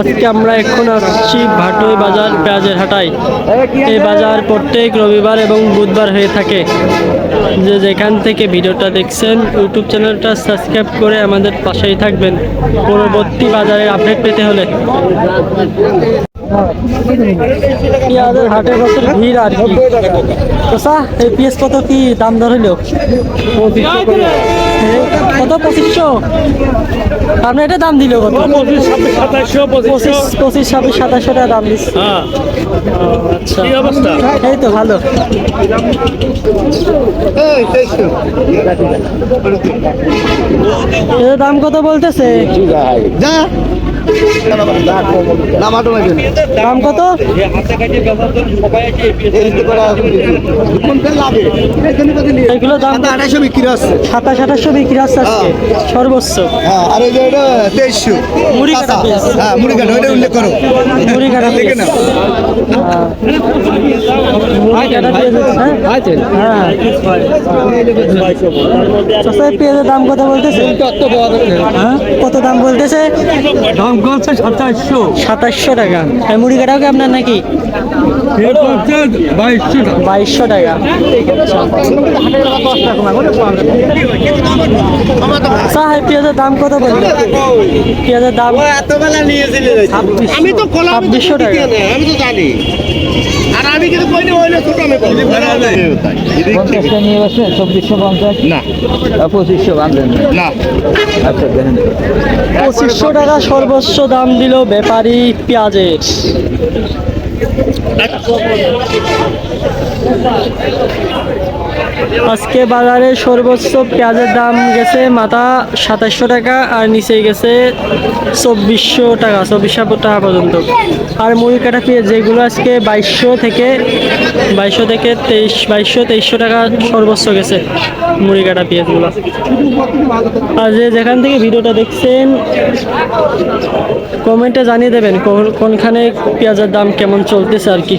আজকে আমরা এখন আসছি ভাটুই বাজার পেঁয়াজের হাটায়। এই বাজার প্রত্যেক রবিবার এবং বুধবার হয়ে থাকে। যে যেখান থেকে ভিডিওটা দেখছেন, ইউটিউব চ্যানেলটা সাবস্ক্রাইব করে আমাদের পাশেই থাকবেন। পরবর্তী বাজারের আপডেট পেতে হলে। পেঁয়াজের হাটে বছর ভিড় আর কি। তো এই পেঁয়াজ কত কি দাম হইল? কত? পঁচিশশো? আপনি এটা দাম দিল কত? পঁচিশ পঁচিশ পঁচিশ ছাব্বিশ সাতাশশো টাকা দাম দিচ্ছে হ্যাঁ আচ্ছা এই তো ভালো। দাম কত বলতেছে? দাম কত? এগুলো দাম বিক্রি আছে সাতাশ আঠাশশো বিক্রি আছে সর্বোচ্চ। আর ওই যে ওটা তেইশশো মুড়ি করো মুড়ি কাটা চাচা, এই পেঁয়াজের দাম বলতেছে? হ্যাঁ? কত দাম বলতেছে? করছে সাতাশশো। সাতাশশো টাকা। আর মুড়ি কাটাও কি আপনার নাকি? বাইশশো টাকা। বাইশশো টাকা। চাহ পেঁয়াজের দাম কত বলল পেঁয়াজের দাম আমি তো কলা আমি তো ছাব্বিশশো টাকা। আমি তো জানি। আর আমি কিন্তু কইনি ওইলে ছোট আমি বলি পঞ্চাশটা নিয়ে বসবেন চব্বিশশো পঞ্চাশ। না। পঁচিশশো বাঁধবেন না। পঁচিশশো টাকা সর্বোচ্চ দাম দিল ব্যাপারী পেঁয়াজের। আজকে বাজারে সর্বোচ্চ পেঁয়াজের দাম গেছে মাথা সাতাশশো টাকা আর নিচে গেছে চব্বিশশো টাকা চব্বিশশো টাকা পর্যন্ত। আর মুড়ি কাটা পেঁয়াজ, যেগুলো আজকে বাইশশো থেকে বাইশশো থেকে তেইশ, বাইশশো, তেইশশো টাকা সর্বোচ্চ গেছে মুড়ি কাটা পেঁয়াজগুলো। আর যে যেখান থেকে ভিডিওটা দেখছেন, কমেন্টে জানিয়ে দেবেন কোনখানে পেঁয়াজের দাম কেমন চলতেছে আর কি।